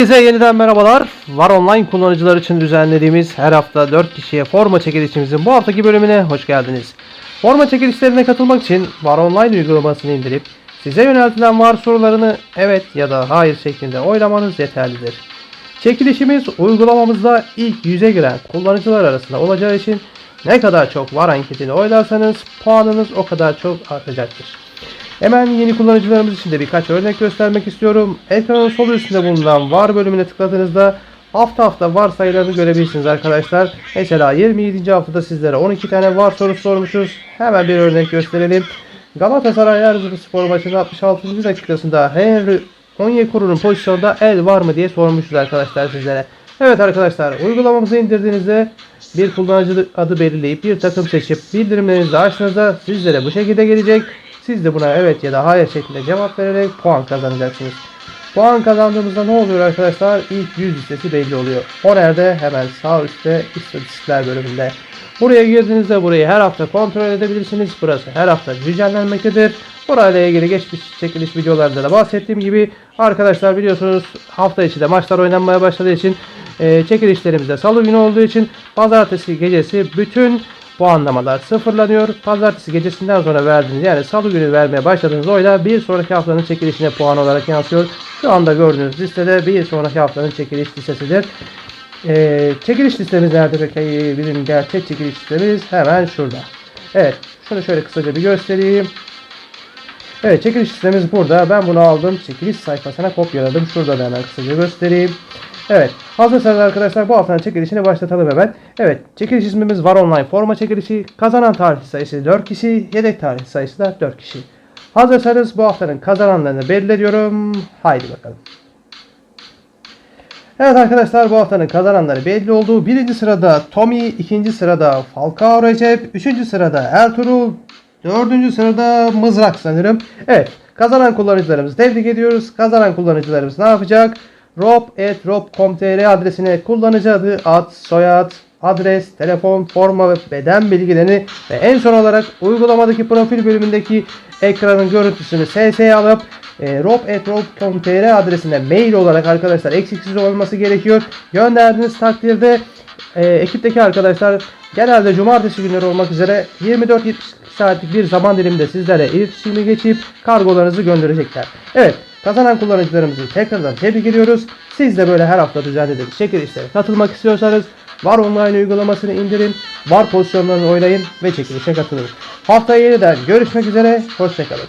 Herkese yeniden merhabalar. Var Online kullanıcılar için düzenlediğimiz her hafta 4 kişiye forma çekilişimizin bu haftaki bölümüne hoş geldiniz. Forma çekilişlerine katılmak için Var Online uygulamasını indirip size yöneltilen var sorularını evet ya da hayır şeklinde oylamanız yeterlidir. Çekilişimiz uygulamamızda ilk yüze giren kullanıcılar arasında olacağı için ne kadar çok var anketini oylarsanız puanınız o kadar çok artacaktır. Hemen yeni kullanıcılarımız için de birkaç örnek göstermek istiyorum. Ekranın sol üstünde bulunan var bölümüne tıkladığınızda hafta hafta var sayılarını görebilirsiniz arkadaşlar. Mesela 27. haftada sizlere 12 tane var sorusu sormuşuz. Hemen bir örnek gösterelim. Galatasaray Erzurumspor maçının 66. dakikasında Henry Onyekuru'nun pozisyonda el var mı diye sormuşuz arkadaşlar sizlere. Evet arkadaşlar uygulamamızı indirdiğinizde bir kullanıcı adı belirleyip bir takım seçip bildirimlerinizi açtığınızda sizlere bu şekilde gelecek. Siz de buna evet ya da hayır şeklinde cevap vererek puan kazanacaksınız. Puan kazandığımızda ne oluyor arkadaşlar? İlk 100 listesi belli oluyor. O nerede? Hemen sağ üstte istatistikler bölümünde. Buraya girdiğinizde burayı her hafta kontrol edebilirsiniz. Burası her hafta güncellenmektedir. Burayla ilgili geçmiş çekiliş videolarda da bahsettiğim gibi arkadaşlar biliyorsunuz hafta içi de maçlar oynanmaya başladığı için e, çekilişlerimizde salı günü olduğu için pazartesi gecesi bütün puanlamalar sıfırlanıyor. Pazartesi gecesinden sonra verdiğiniz yani salı günü vermeye başladığınız oyla bir sonraki haftanın çekilişine puan olarak yansıyor. Şu anda gördüğünüz listede bir sonraki haftanın çekiliş listesidir. Ee, çekiliş listemiz nerede peki? Bizim gerçek çekiliş listemiz hemen şurada. Evet şunu şöyle kısaca bir göstereyim. Evet çekiliş listemiz burada. Ben bunu aldım. Çekiliş sayfasına kopyaladım. Şurada da hemen kısaca göstereyim. Evet. Hazırsanız arkadaşlar bu haftanın çekilişini başlatalım hemen. Evet. Çekiliş ismimiz var online forma çekilişi. Kazanan tarih sayısı 4 kişi. Yedek tarih sayısı da 4 kişi. Hazırsanız bu haftanın kazananlarını belirliyorum. Haydi bakalım. Evet arkadaşlar bu haftanın kazananları belli oldu. Birinci sırada Tommy, ikinci sırada Falcao Recep, üçüncü sırada Ertuğrul, dördüncü sırada Mızrak sanırım. Evet kazanan kullanıcılarımızı tebrik ediyoruz. Kazanan kullanıcılarımız ne yapacak? rob.rob.com.tr adresine kullanıcı ad, soyad, adres, telefon, forma ve beden bilgilerini ve en son olarak uygulamadaki profil bölümündeki ekranın görüntüsünü SS'ye alıp e, rob.rob.com.tr adresine mail olarak arkadaşlar eksiksiz olması gerekiyor. Gönderdiğiniz takdirde e, ekipteki arkadaşlar genelde cumartesi günleri olmak üzere 24-72 saatlik bir zaman diliminde sizlere iletişimi geçip kargolarınızı gönderecekler. Evet kazanan kullanıcılarımızı tekrardan tebrik ediyoruz. Siz de böyle her hafta düzenlediğimiz çekilişlere katılmak istiyorsanız Var online uygulamasını indirin, var pozisyonlarını oynayın ve çekilişe katılın. Haftaya yeniden görüşmek üzere, hoşçakalın.